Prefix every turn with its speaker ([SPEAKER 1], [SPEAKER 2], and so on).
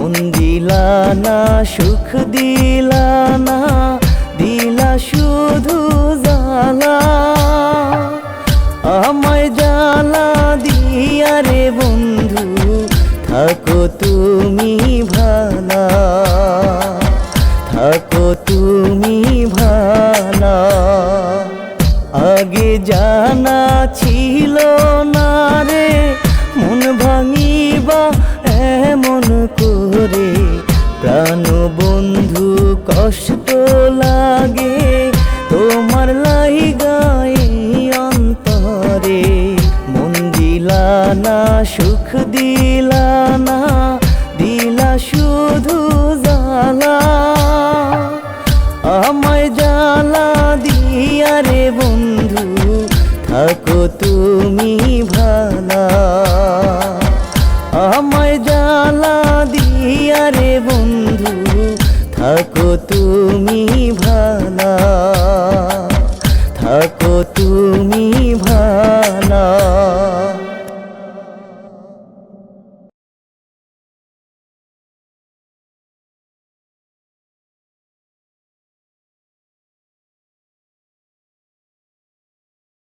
[SPEAKER 1] মন দিলা না সুখ দিলা না দিলা শুধু জালা আমায় জালা দিয়া রে বন্ধু, থাকো তুমি ভালা। থাকো তুমি ভালা। আগে জানা ছিল না তোমার লাই গাই অন্তরে। মন দিলা না, সুখ দিলা না, দিলা শুধু জালা আমায় জালা দিয়া রে বন্ধু, থাকো তুমি ভালা। আমায় জালা দিয়া রে বন্ধু, থাকো তুমি ভালা। তুমি ভালা।